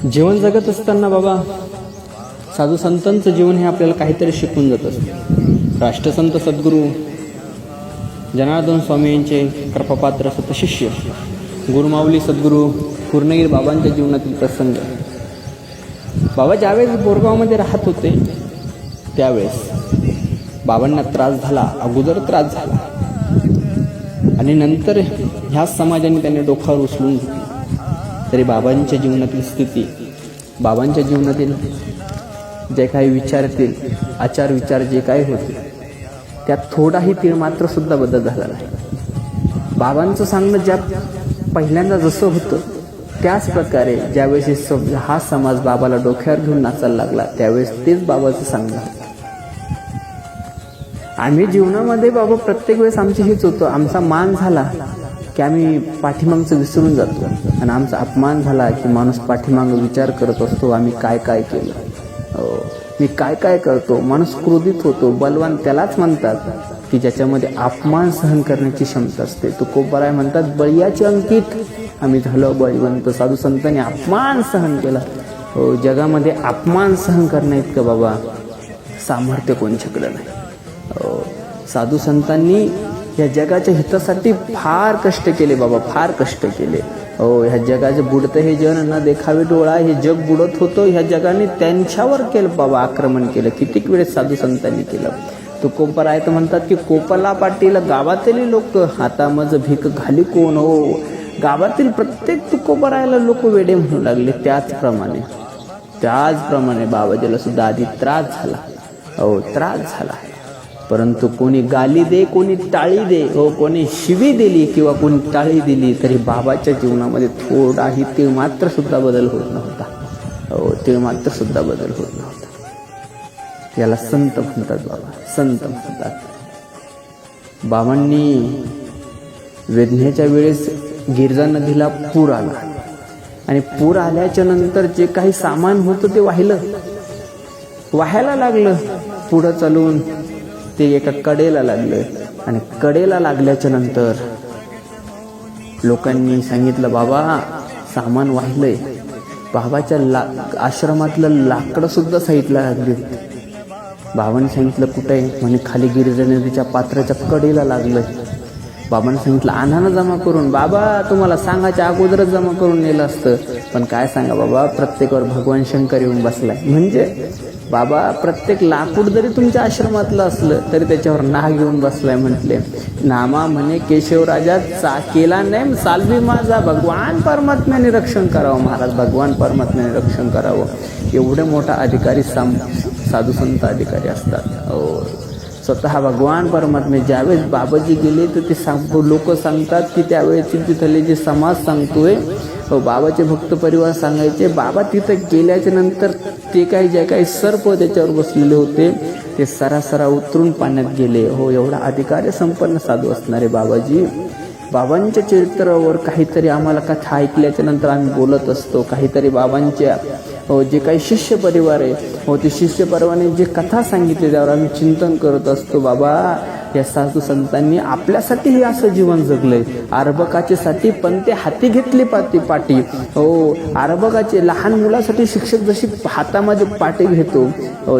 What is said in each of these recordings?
जीवन जगत असताना बाबा साधू संतांचं जीवन हे आपल्याला काहीतरी शिकून जात असतं. राष्ट्रसंत सद्गुरू जनार्दन स्वामी यांचे कृपापात्र सतशिष्य गुरुमाऊली सद्गुरू पूर्णगिरी बाबांच्या जीवनातील प्रसंग. बाबा ज्यावेळेस बोरगावमध्ये राहत होते त्यावेळेस बाबांना त्रास झाला अगोदर त्रास झाला. आणि नंतर ह्याच समाजाने त्यांनी डोक्यावर उचलून तरी बाबांच्या जीवनातील स्थिती बाबांच्या जीवनातील जे काही विचारतील आचार विचार जे काही होते त्यात थोडाही तीळ मात्र सुद्धा बदल झाला नाही. बाबांचं सांगणं ज्या पहिल्यांदा जसं होतं त्याच प्रकारे ज्यावेळेस सम- हा समाज बाबाला डोक्यावर घेऊन नाचायला लागला त्यावेळेस तेच बाबाचं सांगणं आम्ही जीवनामध्ये बाबा प्रत्येक वेळेस आमची हेच होतं आमचा मान झाला. की आम्ही पाठीमागचं विसरून जातो. आणि आमचा अपमान झाला की माणूस पाठीमाग विचार करत असतो आम्ही काय काय केलं? मी काय काय करतो? माणूस क्रोधित होतो. बलवान त्यालाच म्हणतात की ज्याच्यामध्ये अपमान सहन करण्याची क्षमता असते. तो कोपराय म्हणतात बळियाचे अंकित. आम्ही झालो बळीवंत. साधू संतांनी अपमान सहन केला. हो जगामध्ये अपमान सहन करण्या इतकं बाबा सामर्थ्य कोणच्याकडं नाही. साधू संतांनी या जगाच्या हितासाठी फार कष्ट केले बाबा फार कष्ट केले. हो ह्या जगाचे बुडतं हे जन न देखावे डोळा हे जग बुडत होतं ह्या जगाने त्यांच्यावर केलं बाबा आक्रमण केलं कितीक वेळेस साधू संतांनी केलं. तो कोपर आहे तर म्हणतात की कोपला पाटील गावातील लोक हातामज भीक घाली कोण हो? गावातील प्रत्येक तुकोपरायला लोक वेडे म्हणू लागले त्याचप्रमाणे त्याचप्रमाणे बाबाजीला सुद्धा आधी त्रास झाला. हो त्रास झाला. परंतु कोणी गाली दे कोणी टाळी दे हो कोणी शिवी दिली किंवा कोणी टाळी दिली तरी बाबाच्या जीवनामध्ये थोडाही ते मात्र सुद्धा बदल होत नव्हता. हो ते मात्र सुद्धा बदल होत नव्हता. याला संत म्हणतात बाबा संत म्हणतात. बाबांनी वेदनेच्या वेळेस गिरजा नदीला पूर आला. आणि पूर आल्याच्यानंतर जे काही सामान होतं ते वाहिलं. वाहायला लागलं पुढं चालून. ते एका कडेला लागलं. आणि कडेला लागल्याच्या नंतर लोकांनी सांगितलं बाबा सामान वाहिलंय. बाबाच्या ला आश्रमातलं लाकडं सुद्धा साईडला लागली बाबांनी सांगितलं कुठे आहे? म्हणे खाली गिरिजा नदीच्या पात्राच्या कडेला लागलं बाबांनी सांगितलं आणा ना जमा करून बाबा तुम्हाला सांगायच्या अगोदरच जमा करून नेलं असतं. पण काय सांगा बाबा प्रत्येकावर भगवान शंकर येऊन बसलाय. म्हणजे बाबा प्रत्येक लाकूड जरी तुमच्या आश्रमातलं असलं तरी त्याच्यावर नाग येऊन बसलाय म्हटले. नामा म्हणे केशवराजा चा केला नाही सालवी माझा. भगवान परमात्म्याने रक्षण करावं महाराज भगवान परमात्म्याने रक्षण करावं. एवढे मोठा अधिकारी साम साधू संत अधिकारी असतात. हो. स्वतः भगवान परमात्मे ज्यावेळेस बाबाजी गेले तर ते सांग लोक सांगतात की त्यावेळेस तिथले जे समाज सांगतोय. व बाबाचे भक्त परिवार सांगायचे बाबा तिथं गेल्याच्यानंतर ते काही जे काही सर्प त्याच्यावर बसलेले होते ते सरासरा उतरून पाण्यात गेले. हो एवढा अधिकार संपन्न साधू असणारे बाबाजी. बाबांच्या चरित्रावर काहीतरी आम्हाला कथा ऐकल्याच्या नंतर आम्ही बोलत असतो. काहीतरी बाबांच्या हो, जे काही शिष्य परिवार आहे. हो ते शिष्य परिवाराने जे कथा सांगितली त्यावर आम्ही चिंतन करत असतो बाबा या साधू संतांनी आपल्यासाठी हे असं जीवन जगलंय. आरबकाचे पण ते हाती घेतली पाती पाटी. हो आरबकाचे लहान मुलासाठी शिक्षक जशी हातामध्ये पाटी घेतो हो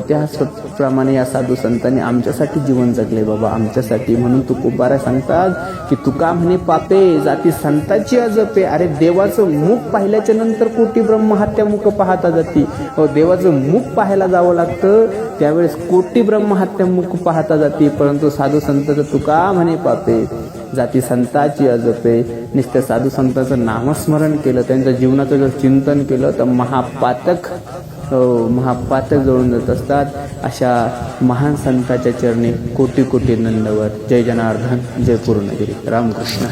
त्याचप्रमाणे या साधू संतांनी आमच्यासाठी जीवन जगले बाबा आमच्यासाठी. म्हणून तू कुबारा सांगतात की तुका म्हणे पापे जाती संताची अजपे अरे देवाचं मुख पाहिल्याच्या नंतर कोटी ब्रह्म हत्या मुख पाहता जाती. हो, देवाचं मुख पाहायला जावं लागतं त्यावेळेस कोटी ब्रह्म हत्या मुख पाहता जाते. परंतु साधू संताचं तुका म्हणे पापे? जाती संताची अजपे नुसतं साधू संतांचं नामस्मरण केलं त्यांच्या जीवनाचं जर चिंतन केलं तर महापातक हो, महापातक जळून जात असतात अशा महान संताच्या चरणी कोटी कोटी नंदवर. जय जनार्दन जय पूर्णगिरी. रामकृष्ण.